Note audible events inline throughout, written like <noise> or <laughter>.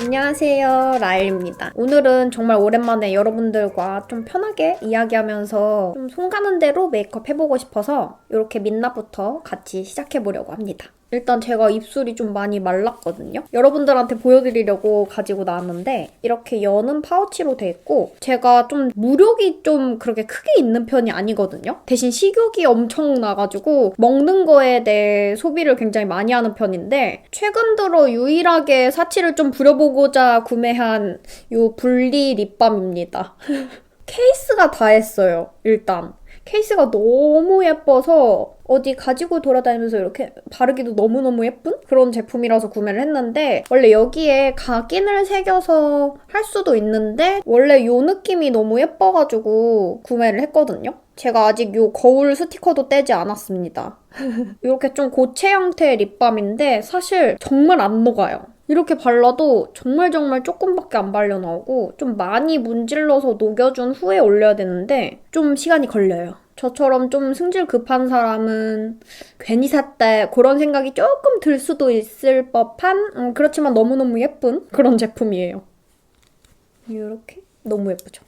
안녕하세요 라일입니다. 오늘은 정말 오랜만에 여러분들과 좀 편하게 이야기하면서 좀 손 가는 대로 메이크업 해보고 싶어서 이렇게 민낯부터 같이 시작해보려고 합니다 일단 제가 입술이 좀 많이 말랐거든요 여러분들한테 보여드리려고 가지고 나왔는데 이렇게 여는 파우치로 돼 있고 제가 좀 무력이 좀 그렇게 크게 있는 편이 아니거든요 대신 식욕이 엄청 나가지고 먹는 거에 대해 소비를 굉장히 많이 하는 편인데 최근 들어 유일하게 사치를 좀 부려보고자 구매한 요 분리 립밤입니다. <laughs> 케이스가 다 했어요, 일단. 케이스가 너무 예뻐서 어디 가지고 돌아다니면서 이렇게 바르기도 너무너무 예쁜 그런 제품이라서 구매를 했는데 원래 여기에 각인을 새겨서 할 수도 있는데 원래 요 느낌이 너무 예뻐가지고 구매를 했거든요. 제가 아직 요 거울 스티커도 떼지 않았습니다. <laughs> 이렇게 좀 고체 형태의 립밤인데 사실 정말 안 녹아요. 이렇게 발라도 정말 정말 조금밖에 안 발려 나오고 좀 많이 문질러서 녹여준 후에 올려야 되는데 좀 시간이 걸려요. 저처럼 좀 승질 급한 사람은 괜히 샀다 그런 생각이 조금 들 수도 있을 법한 음, 그렇지만 너무너무 예쁜 그런 제품이에요. 이렇게 너무 예쁘죠?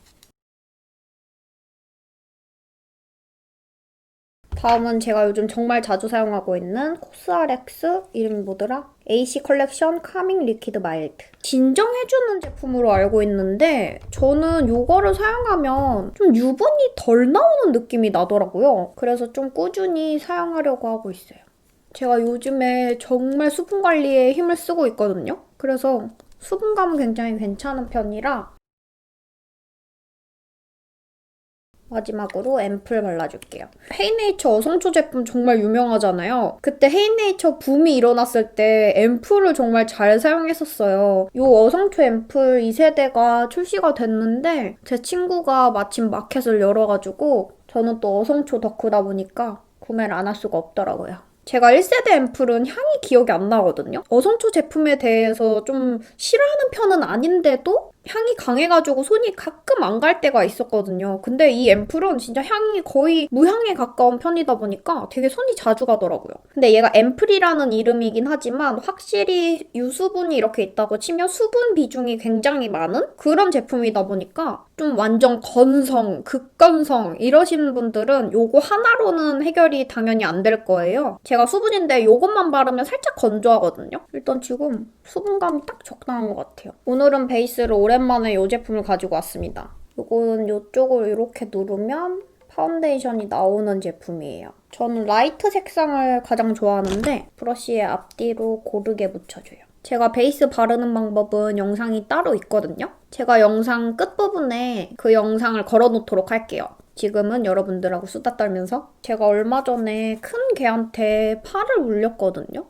다음은 제가 요즘 정말 자주 사용하고 있는 코스알엑스 이름이 뭐더라? AC 컬렉션 카밍 리퀴드 마일드 진정해주는 제품으로 알고 있는데 저는 이거를 사용하면 좀 유분이 덜 나오는 느낌이 나더라고요. 그래서 좀 꾸준히 사용하려고 하고 있어요. 제가 요즘에 정말 수분 관리에 힘을 쓰고 있거든요. 그래서 수분감은 굉장히 괜찮은 편이라 마지막으로 앰플 발라줄게요. 헤이네이처 어성초 제품 정말 유명하잖아요. 그때 헤이네이처 붐이 일어났을 때 앰플을 정말 잘 사용했었어요. 이 어성초 앰플 2세대가 출시가 됐는데 제 친구가 마침 마켓을 열어가지고 저는 또 어성초 덕후다 보니까 구매를 안 할 수가 없더라고요. 제가 1세대 앰플은 향이 기억이 안 나거든요. 어성초 제품에 대해서 좀 싫어하는 편은 아닌데도 향이 강해가지고 손이 가끔 안 갈 때가 있었거든요. 근데 이 앰플은 진짜 향이 거의 무향에 가까운 편이다 보니까 되게 손이 자주 가더라고요. 근데 얘가 앰플이라는 이름이긴 하지만 확실히 유수분이 이렇게 있다고 치면 수분 비중이 굉장히 많은 그런 제품이다 보니까 좀 완전 건성, 극건성 이러시는 분들은 요거 하나로는 해결이 당연히 안 될 거예요. 제가 수분인데 요것만 바르면 살짝 건조하거든요. 일단 지금 수분감이 딱 적당한 것 같아요. 오늘은 베이스를 오랜만에 이 제품을 가지고 왔습니다. 요거는 이쪽을 이렇게 누르면 파운데이션이 나오는 제품이에요. 저는 라이트 색상을 가장 좋아하는데 브러쉬의 앞뒤로 고르게 묻혀줘요. 제가 베이스 바르는 방법은 영상이 따로 있거든요. 제가 영상 끝부분에 그 영상을 걸어놓도록 할게요. 지금은 여러분들하고 수다 떨면서 제가 얼마 전에 큰 개한테 팔을 물렸거든요.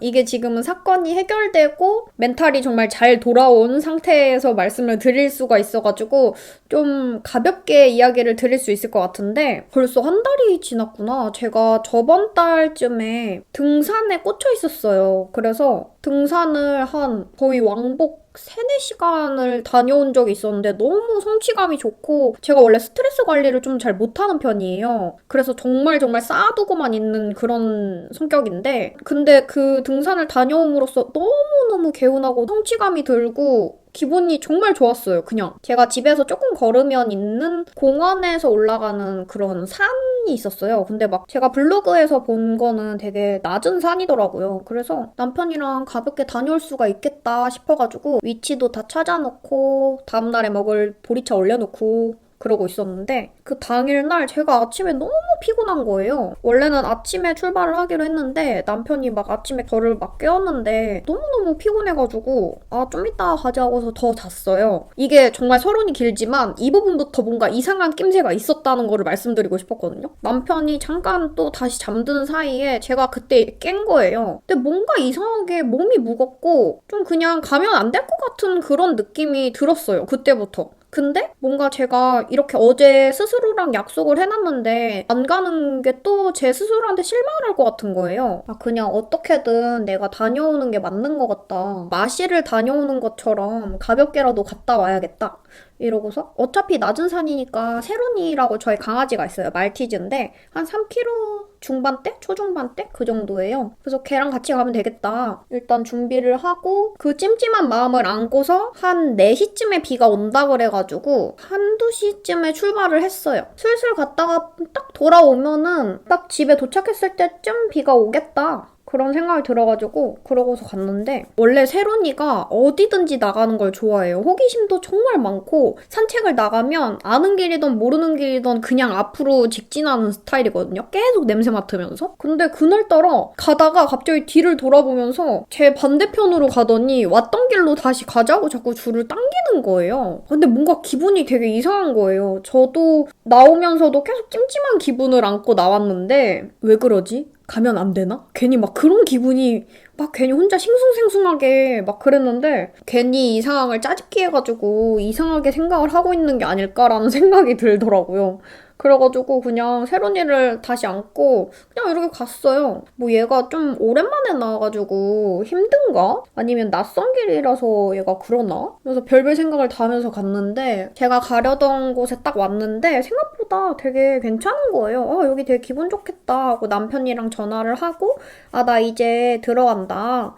이게 지금은 사건이 해결되고 멘탈이 정말 잘 돌아온 상태에서 말씀을 드릴 수가 있어가지고 좀 가볍게 이야기를 드릴 수 있을 것 같은데 벌써 한 달이 지났구나. 제가 저번 달쯤에 등산에 꽂혀 있었어요. 그래서 등산을 한 거의 왕복 3, 4시간을 다녀온 적이 있었는데 너무 성취감이 좋고 제가 원래 스트레스 관리를 좀 잘 못하는 편이에요. 그래서 정말 정말 쌓아두고만 있는 그런 성격인데 근데 그 등산을 다녀옴으로써 너무너무 개운하고 성취감이 들고 기분이 정말 좋았어요, 그냥. 제가 집에서 조금 걸으면 있는 공원에서 올라가는 그런 산이 있었어요. 근데 막 제가 블로그에서 본 거는 되게 낮은 산이더라고요. 그래서 남편이랑 가볍게 다녀올 수가 있겠다 싶어가지고 위치도 다 찾아놓고 다음날에 먹을 보리차 올려놓고 그러고 있었는데 그 당일날 제가 아침에 너무 피곤한 거예요. 원래는 아침에 출발을 하기로 했는데 남편이 막 아침에 저를 막 깨웠는데 너무너무 피곤해가지고 아 좀 이따 가자 하고서 더 잤어요. 이게 정말 서론이 길지만 이 부분부터 뭔가 이상한 낌새가 있었다는 거를 말씀드리고 싶었거든요. 남편이 잠깐 또 다시 잠드는 사이에 제가 그때 깬 거예요. 근데 뭔가 이상하게 몸이 무겁고 좀 그냥 가면 안 될 것 같은 그런 느낌이 들었어요. 그때부터. 근데 뭔가 제가 이렇게 어제 스스로랑 약속을 해놨는데 안 가는 게 또 제 스스로한테 실망할 것 같은 거예요. 아, 그냥 어떻게든 내가 다녀오는 게 맞는 것 같다. 마시를 다녀오는 것처럼 가볍게라도 갔다 와야겠다. 이러고서 어차피 낮은 산이니까 세로니라고 저희 강아지가 있어요. 말티즈인데 한 3kg 중반대? 초중반대? 그 정도예요. 그래서 걔랑 같이 가면 되겠다. 일단 준비를 하고 그 찜찜한 마음을 안고서 한 4시쯤에 비가 온다 그래가지고 한두 시쯤에 출발을 했어요. 슬슬 갔다가 딱 돌아오면은 딱 집에 도착했을 때쯤 비가 오겠다. 그런 생각이 들어가지고 그러고서 갔는데 원래 세론이가 어디든지 나가는 걸 좋아해요. 호기심도 정말 많고 산책을 나가면 아는 길이든 모르는 길이든 그냥 앞으로 직진하는 스타일이거든요. 계속 냄새 맡으면서. 근데 그날따라 가다가 갑자기 뒤를 돌아보면서 제 반대편으로 가더니 왔던 길로 다시 가자고 자꾸 줄을 당기는 거예요. 근데 뭔가 기분이 되게 이상한 거예요. 저도 나오면서도 계속 찜찜한 기분을 안고 나왔는데 왜 그러지? 가면 안 되나? 괜히 막 그런 기분이 막 괜히 혼자 싱숭생숭하게 막 그랬는데 괜히 이 상황을 짜집기 해가지고 이상하게 생각을 하고 있는 게 아닐까라는 <laughs> 생각이 들더라고요. 그래가지고 그냥 세론이를 다시 안고 그냥 이렇게 갔어요. 뭐 얘가 좀 오랜만에 나와가지고 힘든가? 아니면 낯선 길이라서 얘가 그러나? 그래서 별별 생각을 다 하면서 갔는데 제가 가려던 곳에 딱 왔는데 생각보다 되게 괜찮은 거예요. 아 여기 되게 기분 좋겠다 하고 남편이랑 전화를 하고 아 나 이제 들어간다.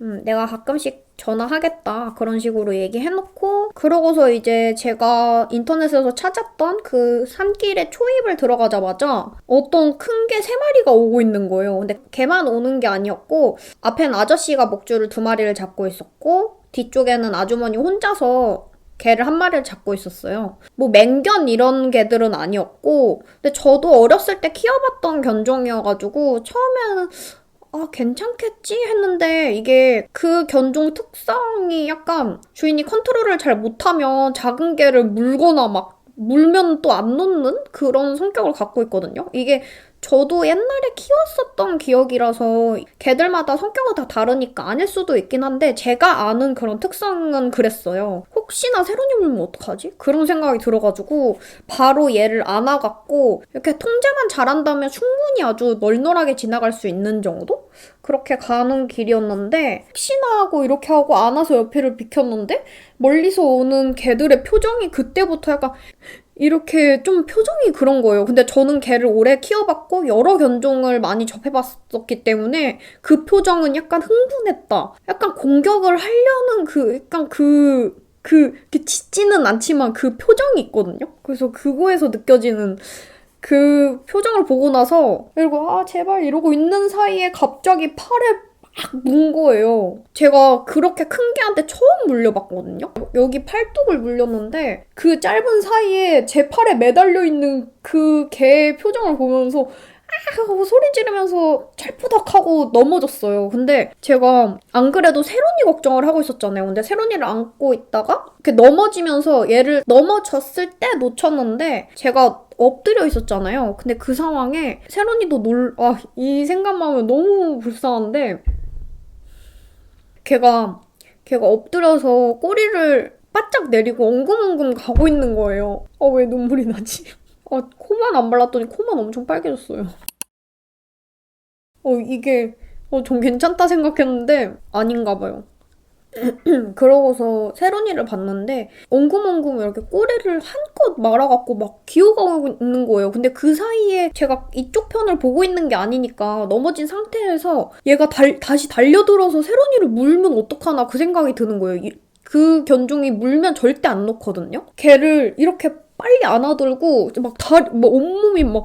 음, 내가 가끔씩 전화하겠다. 그런 식으로 얘기해놓고, 그러고서 이제 제가 인터넷에서 찾았던 그 산길에 초입을 들어가자마자 어떤 큰 개 세 마리가 오고 있는 거예요. 근데 개만 오는 게 아니었고, 앞엔 아저씨가 목줄을 두 마리를 잡고 있었고, 뒤쪽에는 아주머니 혼자서 개를 한 마리를 잡고 있었어요. 뭐 맹견 이런 개들은 아니었고, 근데 저도 어렸을 때 키워봤던 견종이어가지고 처음에는 아, 괜찮겠지? 했는데 이게 그 견종 특성이 약간 주인이 컨트롤을 잘 못하면 작은 개를 물거나 막 물면 또 안 놓는 그런 성격을 갖고 있거든요. 이게 저도 옛날에 키웠었던 기억이라서 개들마다 성격은 다 다르니까 아닐 수도 있긴 한데 제가 아는 그런 특성은 그랬어요. 혹시나 새로니 물면 어떡하지? 그런 생각이 들어가지고 바로 얘를 안아갖고 이렇게 통제만 잘한다면 충분히 아주 널널하게 지나갈 수 있는 정도? 그렇게 가는 길이었는데 혹시나 하고 이렇게 하고 안아서 옆에를 비켰는데 멀리서 오는 개들의 표정이 그때부터 약간 이렇게 좀 표정이 그런 거예요. 근데 저는 개를 오래 키워봤고 여러 견종을 많이 접해봤었기 때문에 그 표정은 약간 흥분했다. 약간 공격을 하려는 그 약간 그 그, 이렇게 짖지는 않지만 그 표정이 있거든요. 그래서 그거에서 느껴지는 그 표정을 보고 나서 그리고 아 제발 이러고 있는 사이에 갑자기 팔에 막 문 거예요. 제가 그렇게 큰 개한테 처음 물려봤거든요. 여기 팔뚝을 물렸는데 그 짧은 사이에 제 팔에 매달려 있는 그 개의 표정을 보면서 아 하고 소리 지르면서 찰푸덕하고 넘어졌어요. 근데 제가 안 그래도 세론이 걱정을 하고 있었잖아요. 근데 세론이를 안고 있다가 이렇게 넘어지면서 얘를 넘어졌을 때 놓쳤는데 제가 엎드려 있었잖아요. 근데 그 상황에 세론이도 놀, 아, 이 생각만 하면 너무 불쌍한데 걔가 걔가 엎드려서 꼬리를 바짝 내리고 엉금엉금 가고 있는 거예요. 아, 왜 눈물이 나지? <laughs> 아, 코만 안 발랐더니 코만 엄청 빨개졌어요. 어, 이게, 어, 전 괜찮다 생각했는데, 아닌가 봐요. <clears throat> 그러고서 세로니를 봤는데, 엉금엉금 이렇게 꼬리를 한껏 말아갖고 막 기어가고 있는 거예요. 근데 그 사이에 제가 이쪽 편을 보고 있는 게 아니니까 넘어진 상태에서 얘가 달, 다시 달려들어서 세로니를 물면 어떡하나 그 생각이 드는 거예요. 이- 그 견종이 물면 절대 안 놓거든요. 걔를 이렇게 빨리 안아들고 막 다, 뭐 온몸이 막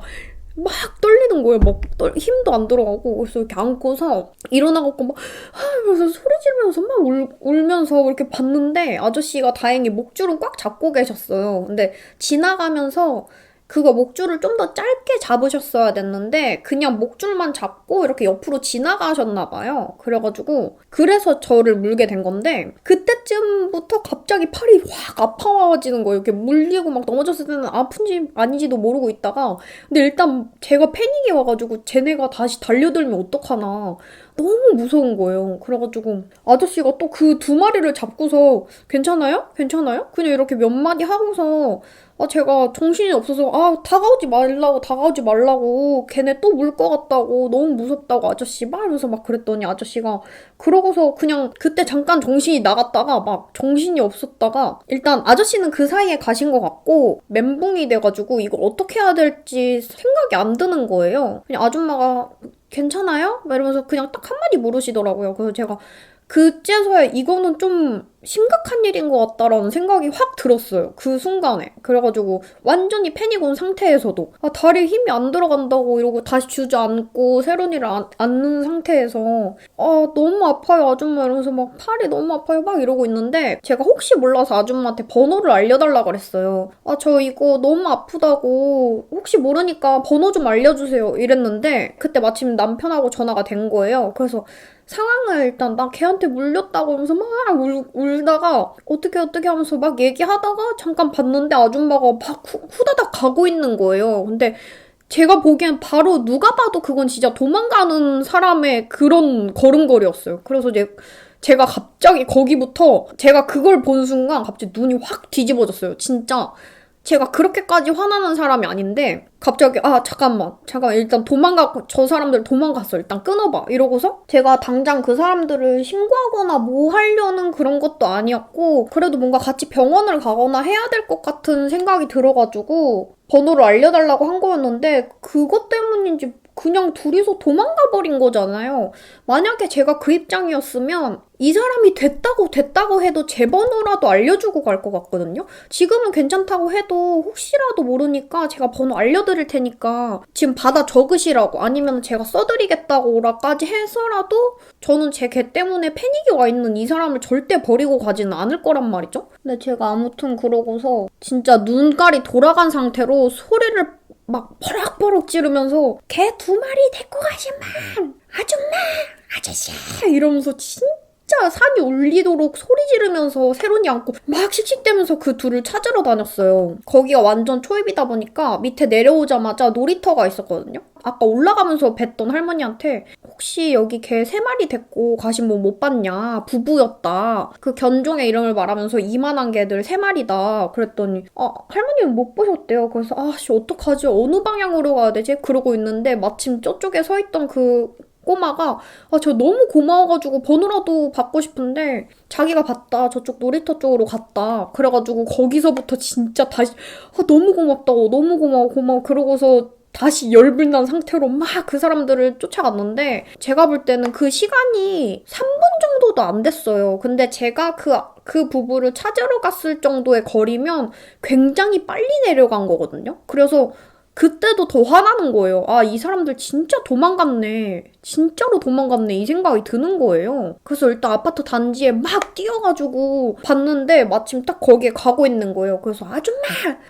막 떨리는 거예요. 막 떨, 힘도 안 들어가고 그래서 이렇게 안고서 일어나갖고 막 아, 그래서 소리 지르면서 막 울, 울면서 이렇게 봤는데 아저씨가 다행히 목줄은 꽉 잡고 계셨어요. 근데 지나가면서 그거 목줄을 좀 더 짧게 잡으셨어야 됐는데 그냥 목줄만 잡고 이렇게 옆으로 지나가셨나 봐요. 그래가지고 그래서 저를 물게 된 건데 그때쯤부터 갑자기 팔이 확 아파와지는 거예요. 이렇게 물리고 막 넘어졌을 때는 아픈지 아닌지도 모르고 있다가 근데 일단 제가 패닉이 와가지고 쟤네가 다시 달려들면 어떡하나 너무 무서운 거예요. 그래가지고 아저씨가 또 그 두 마리를 잡고서 괜찮아요? 괜찮아요? 그냥 이렇게 몇 마디 하고서 아 제가 정신이 없어서 아 다가오지 말라고 다가오지 말라고 걔네 또 물 것 같다고 너무 무섭다고 아저씨 막 이러면서 막 그랬더니 아저씨가 그러고서 그냥 그때 잠깐 정신이 나갔다가 막 정신이 없었다가 일단 아저씨는 그 사이에 가신 것 같고 멘붕이 돼가지고 이걸 어떻게 해야 될지 생각이 안 드는 거예요. 그냥 아줌마가 괜찮아요? 막 이러면서 그냥 딱 한마디 물으시더라고요. 그래서 제가 그제서야 이거는 좀 심각한 일인 것 같다라는 생각이 확 들었어요. 그 순간에. 그래가지고 완전히 패닉 온 상태에서도 아, 다리에 힘이 안 들어간다고 이러고 다시 주저앉고 세로니를 안, 앉는 상태에서 아, 너무 아파요, 아줌마. 이러면서 막 팔이 너무 아파요, 막 이러고 있는데 제가 혹시 몰라서 아줌마한테 번호를 알려달라 그랬어요. 아, 저 이거 너무 아프다고 혹시 모르니까 번호 좀 알려주세요. 이랬는데 그때 마침 남편하고 전화가 된 거예요. 그래서 상황을 일단 나 걔한테 물렸다고 하면서 막 울, 울다가 어떻게 어떻게 하면서 막 얘기하다가 잠깐 봤는데 아줌마가 막 후, 후다닥 가고 있는 거예요. 근데 제가 보기엔 바로 누가 봐도 그건 진짜 도망가는 사람의 그런 걸음걸이였어요. 그래서 이제 제가 갑자기 거기부터 제가 그걸 본 순간 갑자기 눈이 확 뒤집어졌어요. 진짜 제가 그렇게까지 화나는 사람이 아닌데 갑자기 아 잠깐만. 잠깐 일단 도망가 저 사람들 도망갔어. 일단 끊어봐. 이러고서 제가 당장 그 사람들을 신고하거나 뭐 하려는 그런 것도 아니었고 그래도 뭔가 같이 병원을 가거나 해야 될 것 같은 생각이 들어가지고 번호를 알려달라고 한 거였는데 그것 때문인지 그냥 둘이서 도망가 버린 거잖아요. 만약에 제가 그 입장이었으면 이 사람이 됐다고 됐다고 해도 제 번호라도 알려주고 갈 것 같거든요. 지금은 괜찮다고 해도 혹시라도 모르니까 제가 번호 알려드릴 테니까 지금 받아 적으시라고 아니면 제가 써드리겠다고라까지 해서라도 저는 제 개 때문에 패닉이 와 있는 이 사람을 절대 버리고 가지는 않을 거란 말이죠. 근데 제가 아무튼 그러고서 진짜 눈깔이 돌아간 상태로 소리를 막 버럭버럭 지르면서 개 두 마리 데리고 가시만 아줌마 아저씨. 이러면서 진짜 산이 울리도록 소리 지르면서 세론이 안고 막 씩씩대면서 그 둘을 찾으러 다녔어요. 거기가 완전 초입이다 보니까 밑에 내려오자마자 놀이터가 있었거든요. 아까 올라가면서 뵀던 할머니한테 혹시 여기 개 세 마리 데리고 가신 분 못 봤냐? 부부였다. 그 견종의 이름을 말하면서 이만한 개들 세 마리다. 그랬더니 아 할머니는 못 보셨대요. 그래서 아씨 어떡하지? 어느 방향으로 가야 되지? 그러고 있는데 마침 저쪽에 서 있던 그 꼬마가 아 저 너무 고마워가지고 번호라도 받고 싶은데 자기가 봤다 저쪽 놀이터 쪽으로 갔다 그래가지고 거기서부터 진짜 다시 아 너무 고맙다고 너무 고마워 고마워 그러고서 다시 열불난 상태로 막 그 사람들을 쫓아갔는데 제가 볼 때는 그 시간이 3분 정도도 안 됐어요. 근데 제가 그, 그 부부를 찾으러 갔을 정도의 거리면 굉장히 빨리 내려간 거거든요. 그래서 그때도 더 화나는 거예요. 아, 이 사람들 진짜 도망갔네. 진짜로 도망갔네. 이 생각이 드는 거예요. 그래서 일단 아파트 단지에 막 뛰어가지고 봤는데 마침 딱 거기에 가고 있는 거예요. 그래서 아줌마!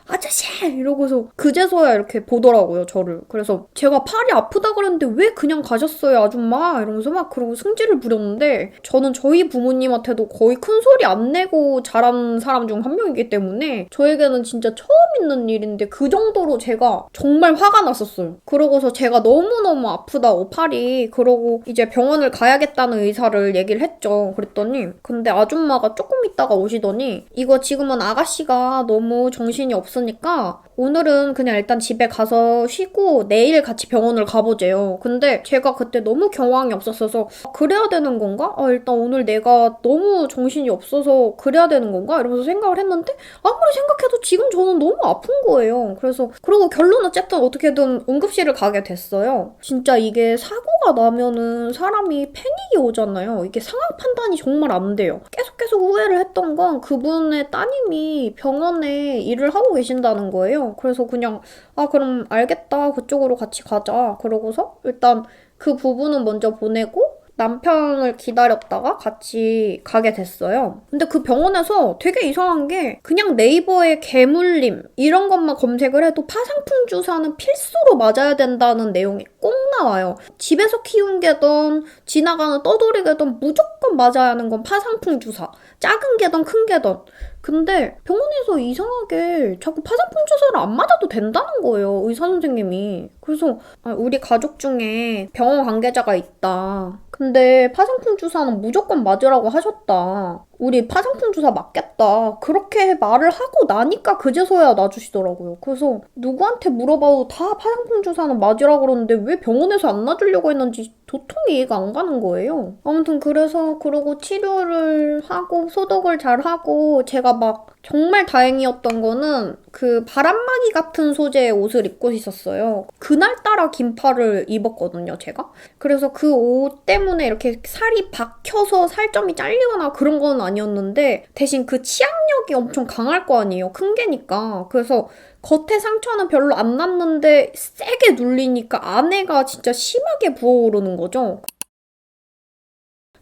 아저씨! 이러고서 그제서야 이렇게 보더라고요, 저를. 그래서 제가 팔이 아프다 그랬는데 왜 그냥 가셨어요, 아줌마? 이러면서 막 그러고 승질을 부렸는데 저는 저희 부모님한테도 거의 큰 소리 안 내고 자란 사람 중 한 명이기 때문에 저에게는 진짜 처음 있는 일인데 그 정도로 제가 정말 화가 났었어요. 그러고서 제가 너무너무 아프다고 팔이 그러고 이제 병원을 가야겠다는 의사를 얘기를 했죠. 그랬더니 근데 아줌마가 조금 있다가 오시더니 이거 지금은 아가씨가 너무 정신이 없으니까 오늘은 그냥 일단 집에 가서 쉬고 내일 같이 병원을 가보재요. 근데 제가 그때 너무 경황이 없었어서 아, 그래야 되는 건가? 아, 일단 오늘 내가 너무 정신이 없어서 그래야 되는 건가? 이러면서 생각을 했는데 아무리 생각해도 지금 저는 너무 아픈 거예요. 그래서 그리고 결론 어쨌든 어떻게든 응급실을 가게 됐어요. 진짜 이게 사고가 나면은 사람이 패닉이 오잖아요. 이게 상황 판단이 정말 안 돼요. 계속 계속 후회를 했던 건 그분의 따님이 병원에 일을 하고 계신다는 거예요. 그래서 그냥 아 그럼 알겠다 그쪽으로 같이 가자. 그러고서 일단 그 부부는 먼저 보내고 남편을 기다렸다가 같이 가게 됐어요. 근데 그 병원에서 되게 이상한 게 그냥 네이버에 개물림 이런 것만 검색을 해도 파상풍 주사는 필수로 맞아야 된다는 내용이 꼭 나와요. 집에서 키운 개든 지나가는 떠돌이 개든 무조건 맞아야 하는 건 파상풍 주사. 작은 개든 큰 개든. 근데 병원에서 이상하게 자꾸 파상풍 주사를 안 맞아도 된다는 거예요. 의사 선생님이. 그래서 아, 우리 가족 중에 병원 관계자가 있다. 근데 파상풍 주사는 무조건 맞으라고 하셨다. 우리 파상풍 주사 맞겠다. 그렇게 말을 하고 나니까 그제서야 놔주시더라고요. 그래서 누구한테 물어봐도 다 파상풍 주사는 맞으라고 그러는데 왜 병원에서 안 놔주려고 했는지 도통이 이해가 안 가는 거예요. 아무튼 그래서 그러고 치료를 하고 소독을 잘 하고 제가 막 정말 다행이었던 거는 그 바람막이 같은 소재의 옷을 입고 있었어요. 그날따라 긴팔을 입었거든요, 제가. 그래서 그 옷 때문에 이렇게 살이 박혀서 살점이 잘리거나 그런 건 아니었는데 대신 그 치압력이 엄청 강할 거 아니에요. 큰 개니까. 그래서 겉에 상처는 별로 안 났는데 세게 눌리니까 안에가 진짜 심하게 부어오르는 거죠.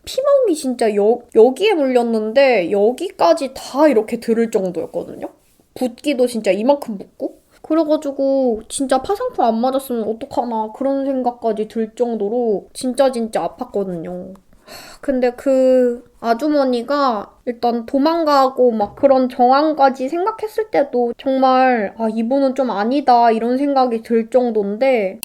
피멍이 진짜 여, 여기에 물렸는데 여기까지 다 이렇게 들을 정도였거든요. 붓기도 진짜 이만큼 붓고. 그래가지고 진짜 파상풍 안 맞았으면 어떡하나 그런 생각까지 들 정도로 진짜 진짜 아팠거든요. 하, 근데 그 아주머니가 일단 도망가고 막 그런 정황까지 생각했을 때도 정말 아 이분은 좀 아니다 이런 생각이 들 정도인데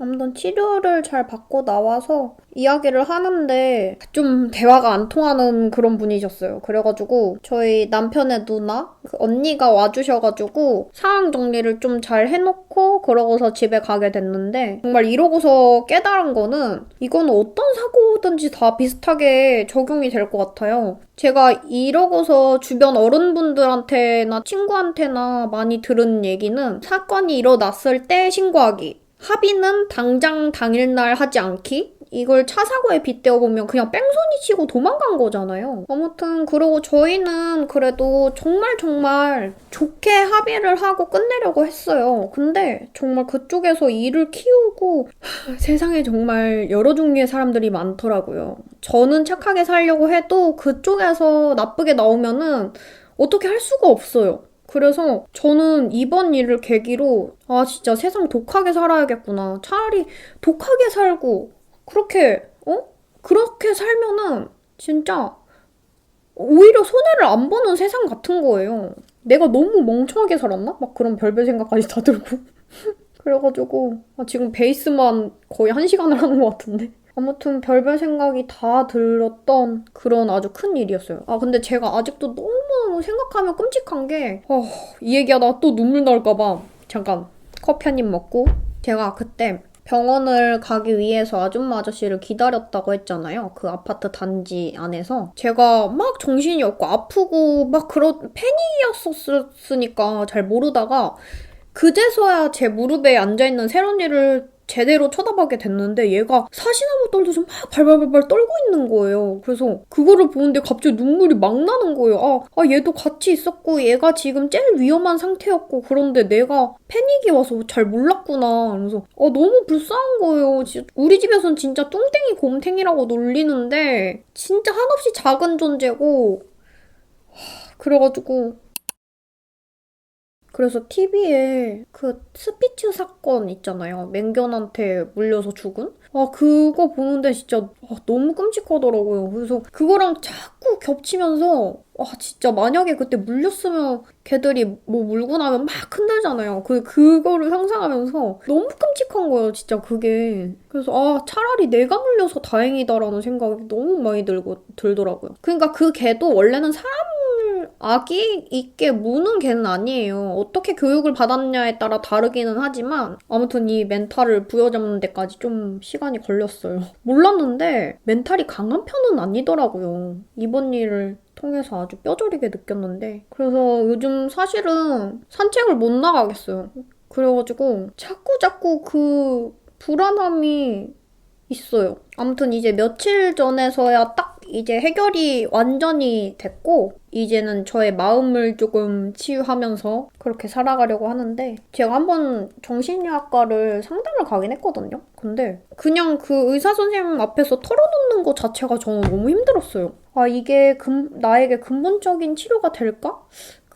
아무튼 치료를 잘 받고 나와서 이야기를 하는데 좀 대화가 안 통하는 그런 분이셨어요. 그래가지고 저희 남편의 누나, 그 언니가 와주셔가지고 상황 정리를 좀 잘 해놓고 그러고서 집에 가게 됐는데 정말 이러고서 깨달은 거는 이건 어떤 사고든지 다 비슷하게 적용이 될 것 같아요. 제가 이러고서 주변 어른분들한테나 친구한테나 많이 들은 얘기는 사건이 일어났을 때 신고하기. 합의는 당장 당일날 하지 않기? 이걸 차 사고에 빗대어 보면 그냥 뺑소니 치고 도망간 거잖아요. 아무튼 그러고 저희는 그래도 정말 정말 좋게 합의를 하고 끝내려고 했어요. 근데 정말 그쪽에서 일을 키우고 하, 세상에 정말 여러 종류의 사람들이 많더라고요. 저는 착하게 살려고 해도 그쪽에서 나쁘게 나오면은 어떻게 할 수가 없어요. 그래서 저는 이번 일을 계기로 아 진짜 세상 독하게 살아야겠구나. 차라리 독하게 살고 그렇게 어? 그렇게 살면은 진짜 오히려 손해를 안 보는 세상 같은 거예요. 내가 너무 멍청하게 살았나? 막 그런 별별 생각까지 다 들고. <laughs> 그래가지고 아, 지금 베이스만 거의 한 시간을 하는 것 같은데. 아무튼 별별 생각이 다 들었던 그런 아주 큰 일이었어요. 아 근데 제가 아직도 너무 생각하면 끔찍한 게, 어, 이 얘기하다가 또 눈물 나올까봐 잠깐 커피 한 입 먹고 제가 그때 병원을 가기 위해서 아줌마 아저씨를 기다렸다고 했잖아요. 그 아파트 단지 안에서. 제가 막 정신이 없고 아프고 막 그런 패닉이었었으니까 잘 모르다가 그제서야 제 무릎에 앉아있는 세론이를 제대로 쳐다보게 됐는데 얘가 사시나무 떨듯이 막 발발발발 떨고 있는 거예요. 그래서 그거를 보는데 갑자기 눈물이 막 나는 거예요. 아, 아 얘도 같이 있었고 얘가 지금 제일 위험한 상태였고 그런데 내가 패닉이 와서 잘 몰랐구나. 그래서 아, 너무 불쌍한 거예요. 우리 집에선 진짜 뚱땡이 곰탱이라고 놀리는데 진짜 한없이 작은 존재고 하, 그래가지고 그래서 TV에 그 스피츠 사건 있잖아요. 맹견한테 물려서 죽은? 아, 그거 보는데 진짜 아, 너무 끔찍하더라고요. 그래서 그거랑 자꾸 겹치면서 아, 진짜 만약에 그때 물렸으면 걔들이 뭐 물고 나면 막 흔들잖아요. 그, 그거를 상상하면서 너무 끔찍한 거예요, 진짜 그게. 그래서 아, 차라리 내가 물려서 다행이다라는 생각이 너무 많이 들고, 들더라고요. 그러니까 그 개도 원래는 사람 악이 있게 무는 개는 아니에요. 어떻게 교육을 받았냐에 따라 다르기는 하지만 아무튼 이 멘탈을 부여잡는 데까지 좀 시간이 걸렸어요. <laughs> 몰랐는데 멘탈이 강한 편은 아니더라고요. 이번 일을 통해서 아주 뼈저리게 느꼈는데 그래서 요즘 사실은 산책을 못 나가겠어요. 그래가지고 자꾸 자꾸 그 불안함이 있어요. 아무튼 이제 며칠 전에서야 딱 이제 해결이 완전히 됐고 이제는 저의 마음을 조금 치유하면서 그렇게 살아가려고 하는데 제가 한번 정신의학과를 상담을 가긴 했거든요. 근데 그냥 그 의사 선생님 앞에서 털어놓는 것 자체가 저는 너무 힘들었어요. 아 이게 근, 나에게 근본적인 치료가 될까?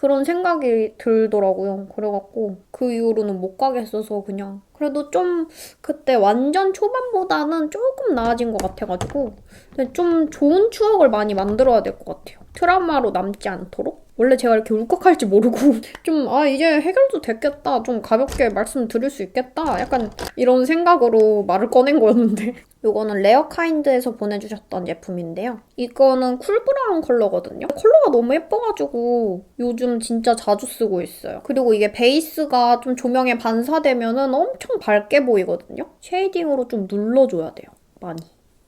그런 생각이 들더라고요. 그래갖고 그 이후로는 못 가겠어서 그냥 그래도 좀 그때 완전 초반보다는 조금 나아진 것 같아가지고 좀 좋은 추억을 많이 만들어야 될 것 같아요. 트라우마로 남지 않도록. 원래 제가 이렇게 울컥할 줄 모르고 <laughs> 좀 아 이제 해결도 됐겠다 좀 가볍게 말씀드릴 수 있겠다 약간 이런 생각으로 말을 꺼낸 거였는데 이거는 레어카인드에서 보내주셨던 제품인데요. 이거는 쿨브라운 컬러거든요. 컬러가 너무 예뻐가지고 요즘 진짜 자주 쓰고 있어요. 그리고 이게 베이스가 좀 조명에 반사되면은 엄청 밝게 보이거든요. 쉐이딩으로 좀 눌러줘야 돼요 많이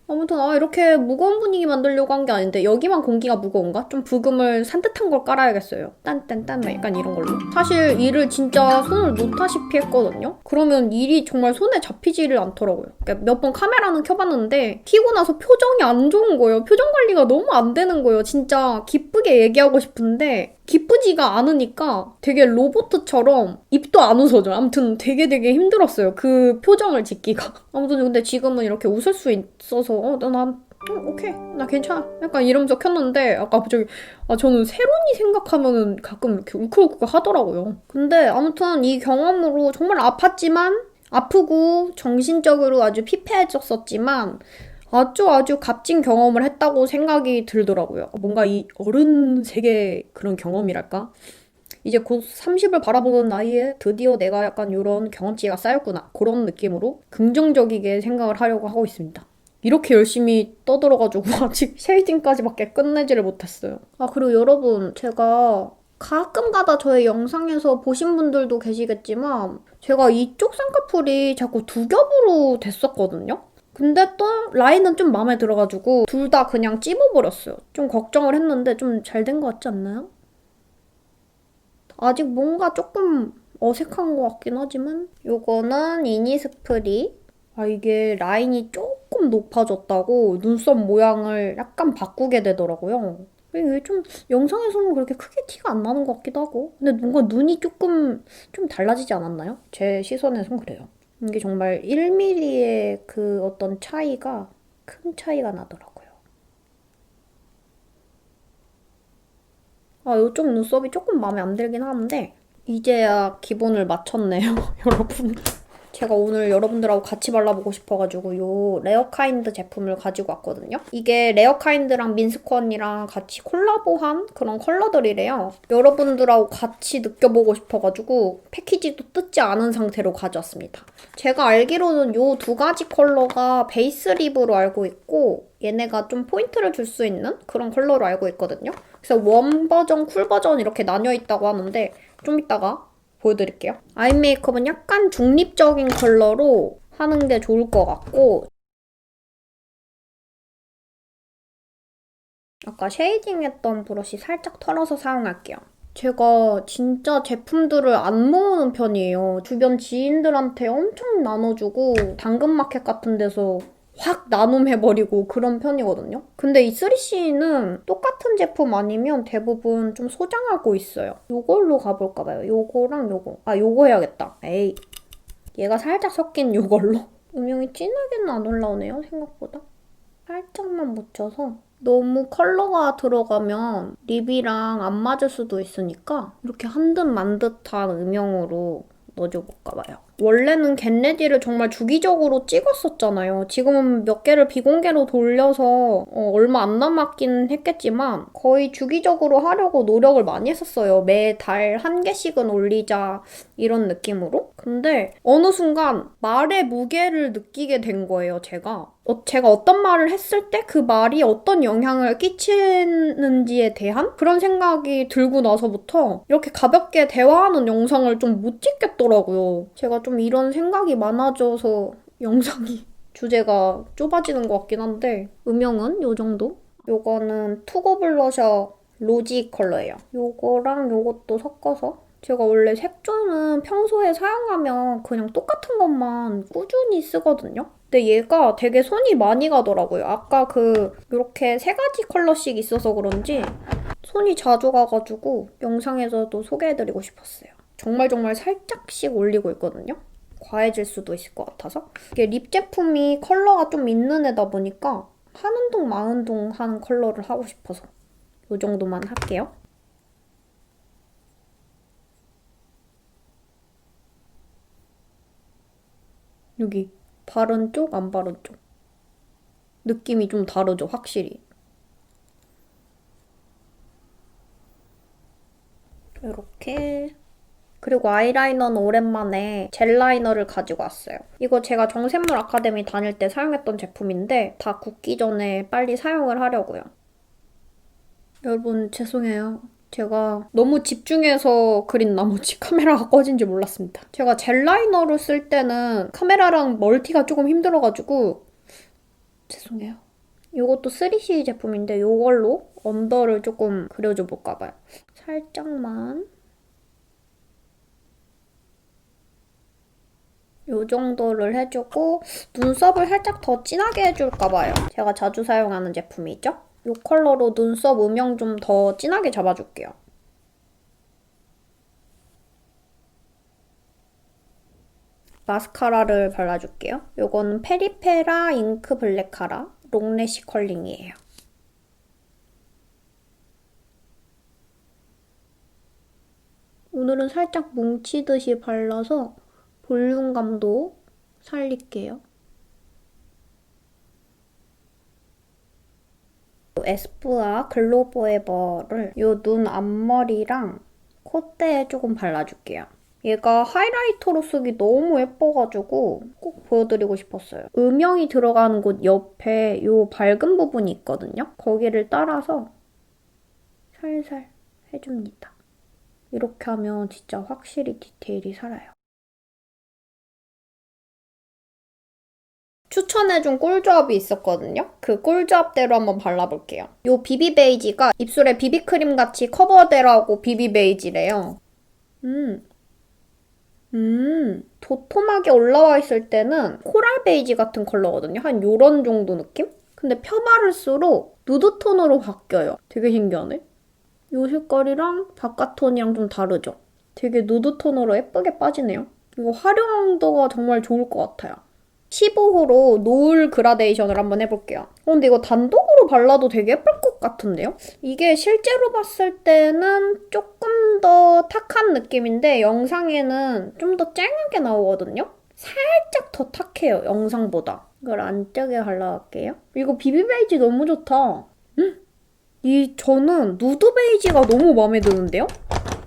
아무튼 아 이렇게 무거운 분위기 만들려고 한 게 아닌데 여기만 공기가 무거운가? 좀 부금을 산뜻한 걸 깔아야겠어요. 딴딴딴 막 약간 이런 걸로. 사실 일을 진짜 손을 놓다시피 했거든요. 그러면 일이 정말 손에 잡히지를 않더라고요. 그러니까 몇 번 카메라는 켜봤는데 키고 나서 표정이 안 좋은 거예요. 표정 관리가 너무 안 되는 거예요. 진짜 기쁘게 얘기하고 싶은데 기쁘지가 않으니까 되게 로보트처럼 입도 안 웃어져요. 아무튼 되게 되게 힘들었어요. 그 표정을 짓기가. <laughs> 아무튼 근데 지금은 이렇게 웃을 수 있어서 어, 나, 난 어, 오케이. 나 괜찮아. 약간 이러면서 켰는데 아까 갑자기 아 저는 세론이 생각하면은 가끔 이렇게 울컥울컥 하더라고요. 근데 아무튼 이 경험으로 정말 아팠지만 아프고 정신적으로 아주 피폐해졌었지만 아주 아주 값진 경험을 했다고 생각이 들더라고요. 뭔가 이 어른 세계 그런 경험이랄까? 이제 곧 30을 바라보는 나이에 드디어 내가 약간 이런 경험치가 쌓였구나. 그런 느낌으로 긍정적이게 생각을 하려고 하고 있습니다. 이렇게 열심히 떠들어가지고 <laughs> 아직 쉐이딩까지밖에 끝내지를 못했어요. 아, 그리고 여러분, 제가 가끔 가다 저의 영상에서 보신 분들도 계시겠지만, 제가 이쪽 쌍꺼풀이 자꾸 두 겹으로 됐었거든요? 근데 또 라인은 좀 마음에 들어가지고 둘 다 그냥 찝어버렸어요. 좀 걱정을 했는데 좀 잘 된 것 같지 않나요? 아직 뭔가 조금 어색한 것 같긴 하지만 요거는 이니스프리 아 이게 라인이 조금 높아졌다고 눈썹 모양을 약간 바꾸게 되더라고요. 이게 좀 영상에서는 그렇게 크게 티가 안 나는 것 같기도 하고 근데 뭔가 눈이 조금 좀 달라지지 않았나요? 제 시선에선 그래요. 이게 정말 1mm의 그 어떤 차이가 큰 차이가 나더라고요. 아, 이쪽 눈썹이 조금 마음에 안 들긴 하는데 이제야 기본을 맞췄네요, <laughs> 여러분. 제가 오늘 여러분들하고 같이 발라보고 싶어가지고 요 레어카인드 제품을 가지고 왔거든요. 이게 레어카인드랑 민스콘이랑 같이 콜라보한 그런 컬러들이래요. 여러분들하고 같이 느껴보고 싶어가지고 패키지도 뜯지 않은 상태로 가져왔습니다. 제가 알기로는 요 두 가지 컬러가 베이스 립으로 알고 있고 얘네가 좀 포인트를 줄 수 있는 그런 컬러로 알고 있거든요. 그래서 원 버전, 쿨 버전 이렇게 나뉘어 있다고 하는데 좀 이따가 보여드릴게요. 아이 메이크업은 약간 중립적인 컬러로 하는 게 좋을 것 같고 아까 쉐이딩 했던 브러쉬 살짝 털어서 사용할게요. 제가 진짜 제품들을 안 모으는 편이에요. 주변 지인들한테 엄청 나눠주고 당근마켓 같은 데서 확 나눔해버리고 그런 편이거든요. 근데 이 3CE는 똑같은 제품 아니면 대부분 좀 소장하고 있어요. 요걸로 가볼까봐요. 요거랑 요거. 아, 요거 해야겠다. 에이. 얘가 살짝 섞인 요걸로. <laughs> 음영이 진하게는 안 올라오네요, 생각보다. 살짝만 묻혀서. 너무 컬러가 들어가면 립이랑 안 맞을 수도 있으니까 이렇게 한 듯 만 듯한 음영으로 넣어줘볼까 봐요. 원래는 겟레디를 정말 주기적으로 찍었었잖아요. 지금은 몇 개를 비공개로 돌려서 어, 얼마 안 남았긴 했겠지만 거의 주기적으로 하려고 노력을 많이 했었어요. 매달 한 개씩은 올리자 이런 느낌으로. 근데 어느 순간 말의 무게를 느끼게 된 거예요, 제가. 어, 제가 어떤 말을 했을 때 그 말이 어떤 영향을 끼치는지에 대한 그런 생각이 들고 나서부터 이렇게 가볍게 대화하는 영상을 좀 못 찍겠더라고요. 제가 좀 이런 생각이 많아져서 영상이 <laughs> 주제가 좁아지는 것 같긴 한데 음영은 요 정도? 요거는 투고 블러셔 로지 컬러예요. 요거랑 요것도 섞어서 제가 원래 색조는 평소에 사용하면 그냥 똑같은 것만 꾸준히 쓰거든요. 근데 얘가 되게 손이 많이 가더라고요. 아까 그 이렇게 세 가지 컬러씩 있어서 그런지 손이 자주 가가지고 영상에서도 소개해드리고 싶었어요. 정말 정말 살짝씩 올리고 있거든요. 과해질 수도 있을 것 같아서 이게 립 제품이 컬러가 좀 있는 애다 보니까 하는 동 마는 동 하는 컬러를 하고 싶어서 이 정도만 할게요. 여기 바른 쪽, 안 바른 쪽. 느낌이 좀 다르죠, 확실히. 이렇게 그리고 아이라이너는 오랜만에 젤 라이너를 가지고 왔어요. 이거 제가 정샘물 아카데미 다닐 때 사용했던 제품인데 다 굳기 전에 빨리 사용을 하려고요. 여러분 죄송해요. 제가 너무 집중해서 그린 나머지 <laughs> 카메라가 꺼진지 몰랐습니다. 제가 젤 라이너를 쓸 때는 카메라랑 멀티가 조금 힘들어가지고 죄송해요. 이것도 3C 제품인데 이걸로 언더를 조금 그려줘 볼까 봐요. 살짝만 요 정도를 해주고 눈썹을 살짝 더 진하게 해줄까 봐요. 제가 자주 사용하는 제품이죠. 이 컬러로 눈썹 음영 좀 더 진하게 잡아줄게요. 마스카라를 발라줄게요. 요거는 페리페라 잉크 블랙 카라 롱래쉬 컬링이에요. 오늘은 살짝 뭉치듯이 발라서 볼륨감도 살릴게요. 에스쁘아 글로 포에버를 요 눈 앞머리랑 콧대에 조금 발라줄게요. 얘가 하이라이터로 쓰기 너무 예뻐가지고 꼭 보여드리고 싶었어요. 음영이 들어가는 곳 옆에 요 밝은 부분이 있거든요. 거기를 따라서 살살 해줍니다. 이렇게 하면 진짜 확실히 디테일이 살아요. 추천해준 꿀조합이 있었거든요. 그 꿀조합대로 한번 발라볼게요. 요 비비 베이지가 입술에 비비크림 같이 커버되라고 비비 베이지래요. 음. 음, 도톰하게 올라와 있을 때는 코랄 베이지 같은 컬러거든요. 한 요런 정도 느낌? 근데 펴바를수록 누드 톤으로 바뀌어요. 되게 신기하네. 요 색깔이랑 바깥 톤이랑 좀 다르죠? 되게 누드 톤으로 예쁘게 빠지네요. 이거 활용도가 정말 좋을 것 같아요. 15호로 노을 그라데이션을 한번 해볼게요. 어, 근데 이거 단독으로 발라도 되게 예쁠 것 같은데요? 이게 실제로 봤을 때는 조금 더 탁한 느낌인데 영상에는 좀 더 쨍하게 나오거든요? 살짝 더 탁해요, 영상보다. 이걸 안쪽에 발라갈게요. 이거 비비 베이지 너무 좋다. 음? 이 저는 누드 베이지가 너무 마음에 드는데요?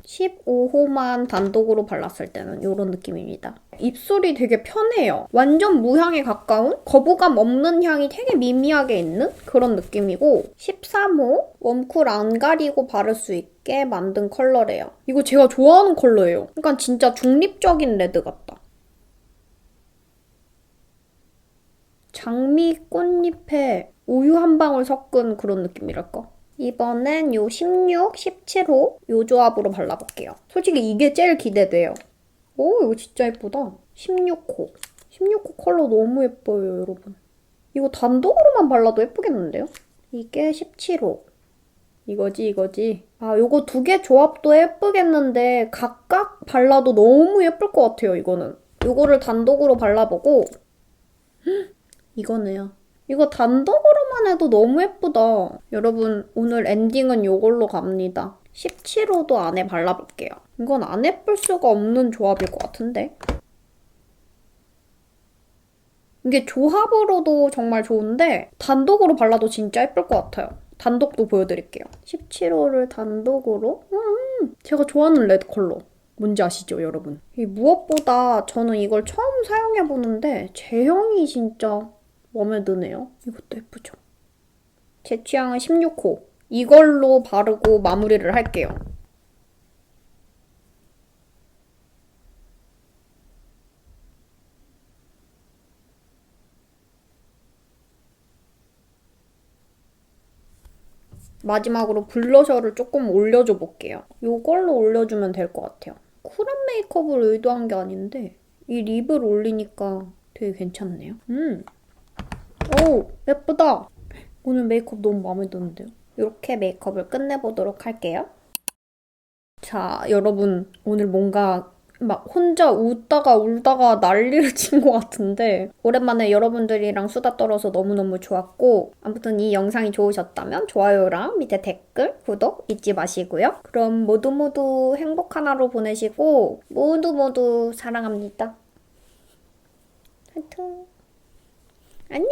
15호만 단독으로 발랐을 때는 이런 느낌입니다. 입술이 되게 편해요. 완전 무향에 가까운 거부감 없는 향이 되게 미미하게 있는 그런 느낌이고 13호 웜쿨 안 가리고 바를 수 있게 만든 컬러래요. 이거 제가 좋아하는 컬러예요. 그러니까 진짜 중립적인 레드 같다. 장미 꽃잎에 우유 한 방울 섞은 그런 느낌이랄까? 이번엔 요 16, 17호 요 조합으로 발라볼게요. 솔직히 이게 제일 기대돼요. 오, 이거 진짜 예쁘다. 16호. 16호 컬러 너무 예뻐요, 여러분. 이거 단독으로만 발라도 예쁘겠는데요? 이게 17호. 이거지, 이거지. 아, 요거 두 개 조합도 예쁘겠는데 각각 발라도 너무 예쁠 것 같아요, 이거는. 요거를 단독으로 발라보고 헉, 이거네요. 이거 단독으로만 해도 너무 예쁘다. 여러분, 오늘 엔딩은 이걸로 갑니다. 17호도 안에 발라볼게요. 이건 안 예쁠 수가 없는 조합일 것 같은데? 이게 조합으로도 정말 좋은데 단독으로 발라도 진짜 예쁠 것 같아요. 단독도 보여드릴게요. 17호를 단독으로 음, 제가 좋아하는 레드 컬러. 뭔지 아시죠, 여러분? 이 무엇보다 저는 이걸 처음 사용해보는데 제형이 진짜 마음에 드네요. 이것도 예쁘죠? 제 취향은 16호. 이걸로 바르고 마무리를 할게요. 마지막으로 블러셔를 조금 올려줘 볼게요. 이걸로 올려주면 될 것 같아요. 쿨한 메이크업을 의도한 게 아닌데 이 립을 올리니까 되게 괜찮네요. 음, 오 예쁘다. 오늘 메이크업 너무 마음에 드는데요. 이렇게 메이크업을 끝내보도록 할게요. 자, 여러분 오늘 뭔가 막 혼자 웃다가 울다가 난리를 <laughs> 친 것 같은데 오랜만에 여러분들이랑 수다 떨어서 너무너무 좋았고 아무튼 이 영상이 좋으셨다면 좋아요랑 밑에 댓글, 구독 잊지 마시고요. 그럼 모두 모두 행복한 하루 보내시고 모두 모두 사랑합니다. 하여튼 안녕.